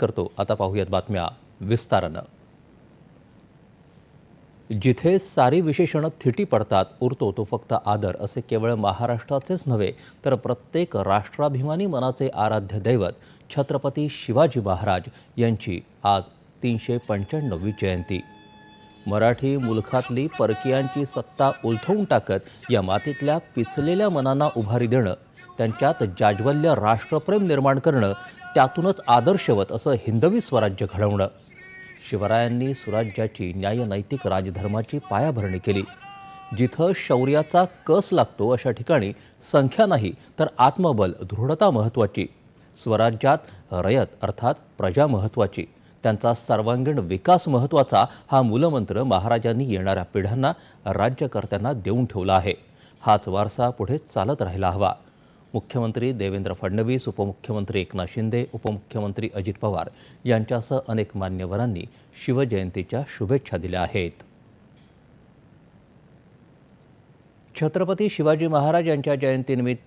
करतो. आता पाहूयात बातम्या विस्तारानं. जिथे सारी विशेषणं थिटी पडतात उरतो तो फक्त आदर असे केवळ महाराष्ट्राचेच नव्हे तर प्रत्येक राष्ट्राभिमानी मनाचे आराध्य दैवत छत्रपती शिवाजी महाराज यांची आज तीनशे पंच्याण्णववी जयंती. मराठी मुलखातली परकीयांची सत्ता उलथवून टाकत या मातीतल्या पिचलेल्या मनांना उभारी देणं त्यांच्यात जाज्वल्य राष्ट्रप्रेम निर्माण करणं त्यातूनच आदर्शवत असं हिंदवी स्वराज्य घडवणं. शिवरायांनी सुराज्याची न्यायनैतिक राजधर्माची पायाभरणी केली. जिथं शौर्याचा कस लागतो अशा ठिकाणी संख्या नाही तर आत्मबल दृढता महत्त्वाची. स्वराज्यात रयत अर्थात प्रजा महत्त्वाची. त्यांचा सर्वांगीण विकास महत्त्वाचा हा मूलमंत्र महाराजांनी येणाऱ्या पिढ्यांना राज्यकर्त्यांना देऊन ठेवला आहे. हाच वारसा पुढे चालत राहिला हवा. मुख्यमंत्री देवेंद्र फडणवीस उपमुख्यमंत्री एकनाथ शिंदे उपमुख्यमंत्री अजित पवार यांच्यासह अनेक मान्यवरांनी शिवजयंतीच्या शुभेच्छा दिल्या आहेत. छत्रपती शिवाजी महाराज यांच्या जयंतीनिमित्त